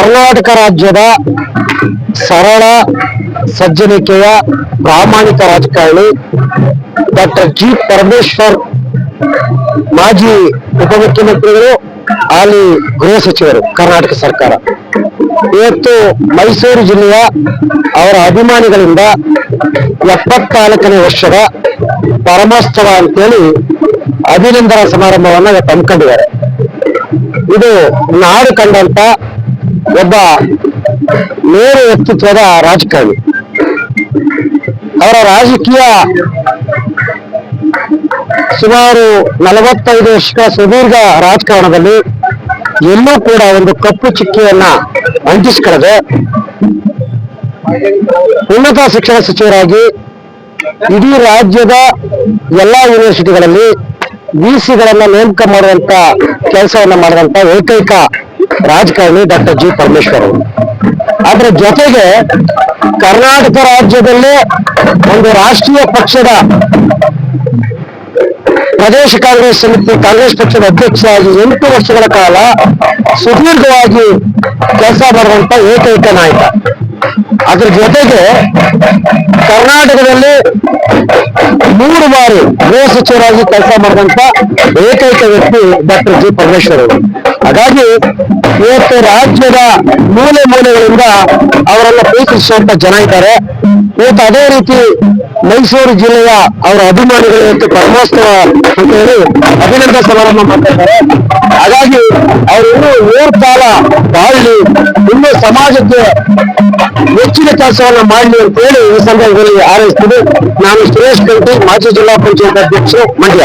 ಕರ್ನಾಟಕ ರಾಜ್ಯದ ಸರಳ, ಸಜ್ಜನಿಕೆಯ ಪ್ರಾಮಾಣಿಕ ರಾಜಕಾರಣಿ ಡಾಕ್ಟರ್ ಜಿ ಪರಮೇಶ್ವರ್, ಮಾಜಿ ಉಪಮುಖ್ಯಮಂತ್ರಿಗಳು, ಹಾಲಿ ಗೃಹ ಸಚಿವರು, ಕರ್ನಾಟಕ ಸರ್ಕಾರ. ಇವತ್ತು ಮೈಸೂರು ಜಿಲ್ಲೆಯ ಅವರ ಅಭಿಮಾನಿಗಳಿಂದ ಎಪ್ಪತ್ನಾಲ್ಕನೇ ವರ್ಷದ ಪರಮೋತ್ಸವ ಅಂತೇಳಿ ಅಭಿನಂದನಾ ಸಮಾರಂಭವನ್ನ ಹಮ್ಮಿಕೊಂಡಿದ್ದಾರೆ. ಇದು ನಾಡು ಕಂಡಂತ ಒಬ್ಬ ನೇರ ವ್ಯಕ್ತಿತ್ವದ ರಾಜಕಾರಣಿ. ಅವರ ರಾಜಕೀಯ ಸುಮಾರು ನಲವತ್ತೈದು ವರ್ಷಗಳ ಸುದೀರ್ಘ ರಾಜಕಾರಣದಲ್ಲಿ ಎಲ್ಲೂ ಕೂಡ ಒಂದು ಕಪ್ಪು ಚಿಕ್ಕೆಯನ್ನ ಅಂಟಿಸಿಕೊಳ್ಳದೆ ಉನ್ನತ ಶಿಕ್ಷಣ ಸಚಿವರಾಗಿ ಇಡೀ ರಾಜ್ಯದ ಎಲ್ಲಾ ಯೂನಿವರ್ಸಿಟಿಗಳಲ್ಲಿ ವಿಸಿಗಳನ್ನ ನೇಮಕ ಮಾಡುವಂತ ಕೆಲಸವನ್ನ ಮಾಡಿದಂತ ಏಕೈಕ ರಾಜಕಾರಣಿ ಡಾಕ್ಟರ್ ಜಿ ಪರಮೇಶ್ವರ್ ಅವರು. ಅದರ ಜೊತೆಗೆ ಕರ್ನಾಟಕ ರಾಜ್ಯದಲ್ಲೇ ಒಂದು ರಾಷ್ಟ್ರೀಯ ಪಕ್ಷದ ಪ್ರದೇಶ ಕಾಂಗ್ರೆಸ್ ಸಮಿತಿ, ಕಾಂಗ್ರೆಸ್ ಪಕ್ಷದ ಅಧ್ಯಕ್ಷರಾಗಿ ಎಂಟು ವರ್ಷಗಳ ಕಾಲ ಸುದೀರ್ಘವಾಗಿ ಕೆಲಸ ಮಾಡುವಂತ ಏಕೈಕ ನಾಯಕ. ಅದ್ರ ಜೊತೆಗೆ ಕರ್ನಾಟಕದಲ್ಲಿ ಮೂರು ಬಾರಿ ಗೃಹ ಸಚಿವರಾಗಿ ಕೆಲಸ ಮಾಡಿದಂತ ಏಕೈಕ ವ್ಯಕ್ತಿ ಡಾಕ್ಟರ್ ಜಿ ಪರಮೇಶ್ವರ್ ಅವರು. ಹಾಗಾಗಿ ಇವತ್ತು ರಾಜ್ಯದ ಮೂಲೆ ಮೂಲೆಗಳಿಂದ ಅವರನ್ನ ಪ್ರೀತಿಸುವಂತ ಜನ ಇದ್ದಾರೆ. ಇವತ್ತು ಅದೇ ರೀತಿ ಮೈಸೂರು ಜಿಲ್ಲೆಯ ಅವರ ಅಭಿಮಾನಿಗಳು ಇವತ್ತು ಬ್ರಹ್ಮೋತ್ಸವ ಅಂತ ಹೇಳಿ ಅಭಿನಂದನಾ ಸಮಾರಂಭ ಮಾಡ್ತಾ ಇದ್ದಾರೆ ಹಾಗಾಗಿ ಅವರು ಇನ್ನೂ ಮೂರು ಕಾಲ ಬಾಳಲಿ, ಇನ್ನೂ ಸಮಾಜಕ್ಕೆ ಹೆಚ್ಚಿನ ಕೆಲಸವನ್ನು ಮಾಡಲಿ ಅಂತ ಹೇಳಿ ಈ ಸಂದರ್ಭದಲ್ಲಿ ಆರೈಸ್ತೀನಿ ನಾನು ಸುರೇಶ್ ಕಂಟಿ, ಮಾಜಿ ಜಿಲ್ಲಾ ಪಂಚಾಯತ್ ಅಧ್ಯಕ್ಷರು ಮಂಡ್ಯ.